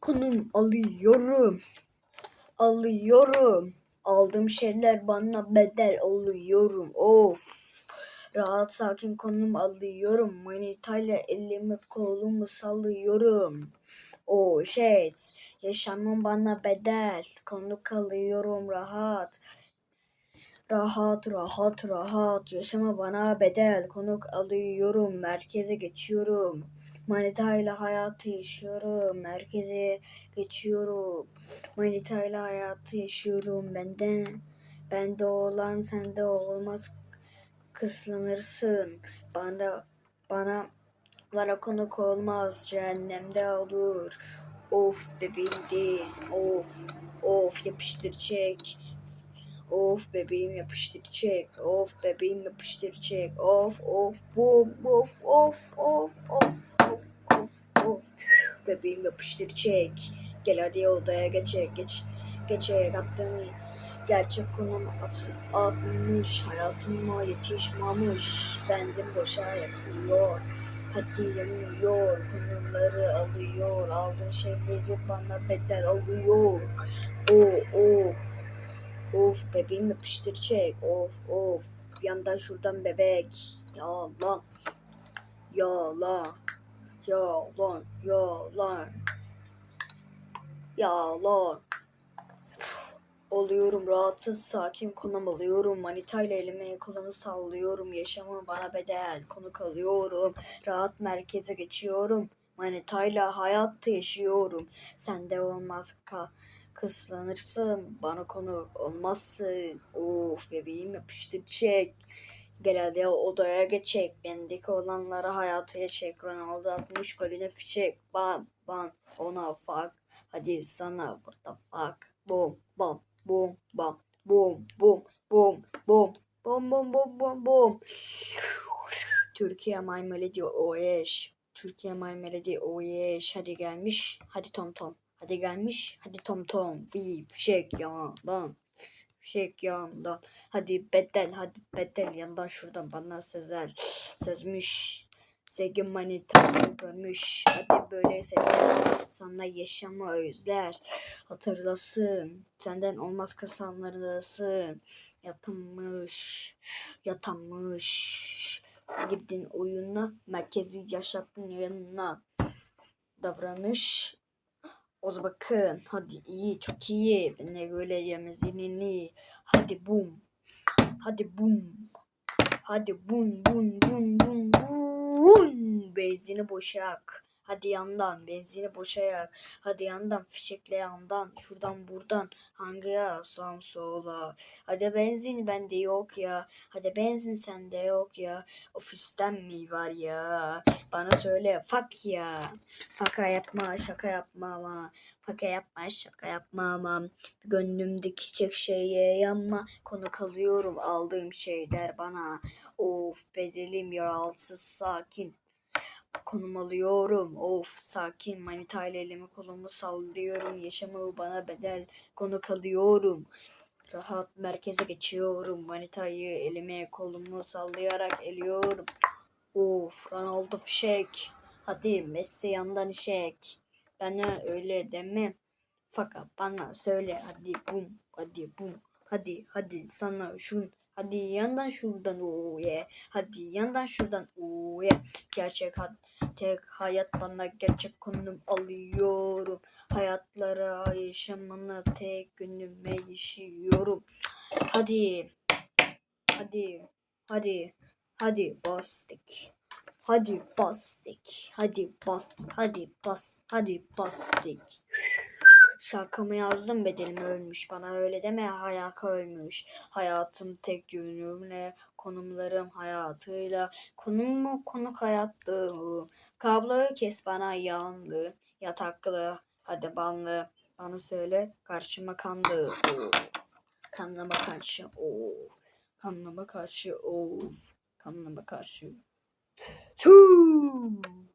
konum alıyorum. Alıyorum. Aldığım şeyler bana bedel oluyorum. Of. Rahat sakin konum alıyorum. Manitayla elimi kolumu sallıyorum. Oh shit. Yaşamım bana bedel. Konuk alıyorum rahat. Rahat rahat rahat. Yaşama bana bedel. Konuk alıyorum. Merkeze geçiyorum. Manitayla hayatı yaşıyorum. Merkeze geçiyorum. Manitayla hayatı yaşıyorum. Benden bende olan sende olmaz kıslanırsın. Bana bana bana konuk olmaz. Cehennemde olur. Of bebeğimdi. Of of yapıştır çek. Of bebeğim yapıştır çek. Of bebeğim yapıştır çek. Of of bum of of of of of of of. Bebeğim yapıştır. Gel hadi odaya geçek geç. Geçek attığını gerçek konum at, atmış hayatıma yetişmemiş benzin boşa yakıyor hadi yanıyor konumları alıyor aldığın şeyleri bana bedel alıyor o o of bebeğim yapıştır çek of of. Yandan şuradan bebek. Yalan. Yalan. Yalan. Yalan. Yalan. Oluyorum rahatsız sakin konum alıyorum. Manitayla elime kolumu sallıyorum. Yaşamı bana bedel. Konuk alıyorum. Rahat merkeze geçiyorum. Manitayla hayat yaşıyorum. Sende olmaz ka kıslanırsın bana konu olmazsın of bebeğim yapıştır çek Gel hadi odaya geçecek. Bendeki olanlara hayatı yaşayacak. Ronaldo atmış golüne fişek. Ban ban ona fuck. Hadi sana what the fuck. Boom bam boom bam boom boom boom boom boom boom boom boom boom. Türkiye My Melody OEş. Türkiye My Melody OEş. Hadi gelmiş. Hadi tom tom. Hadi gelmiş. Hadi tom tom. Bir fişek ya lan. Fişek yandan. Hadi bedel hadi bedel yandan şuradan bana sözel. Sözmüş. Sevgim manitayı görmüş. Hadi böyle sesler sana yaşamı özler. Hatırlasın. Senden olmaz kasanlarındasın. Yatılmış. Yatanmış. Gittin oyuna. Merkezi yaşattın yanına. Davranış o bakın hadi iyi çok iyi. Ne böyle yemezini hadi bum hadi bum hadi bum bum bum bum bum. Benzini boşak hadi yandan benzini boşayak hadi yandan fişekle yandan şuradan buradan hangi ya sağ sola hadi benzin bende yok ya hadi benzin sende yok ya ofisten mi var ya bana söyle fuck ya Faka yapma, şaka yapma ama. Faka yapma, şaka yapma ama. Gönlümdeki çek şeye yanma. Konu kalıyorum aldığım şeyler bana. Of bedelim yaralsız sakin. Konum alıyorum. Of sakin manitayla elimi kolumu sallıyorum. Yaşamı bana bedel konu kalıyorum. Rahat merkeze geçiyorum. Manitayı elime kolumu sallayarak eliyorum. Of Ronaldo fişek. Hadi Messi yandan işek. Bana öyle deme. Fakat bana söyle hadi bum hadi bum. Hadi hadi sana şun. Hadi yandan şuradan o ye. Hadi yandan şuradan o ye. Gerçek hat, tek hayat bana gerçek konum alıyorum. Hayatlara yaşamana tek günüme yaşıyorum. Hadi. Hadi. Hadi. Hadi bastık. Hadi bastık. Hadi bas. Hadi bas. Hadi bastık. Şarkımı yazdım bedelim ölmüş. Bana öyle deme hayaka ölmüş. Hayatım tek yönümle konumlarım hayatıyla. Konum mu konuk hayattı. Kabloyu kes bana yanlı. Yataklı. Hadi banlı. Bana söyle karşıma kandı. Kanlama karşı. Of. Kanlama karşı. Of. Kanlama karşı. Two.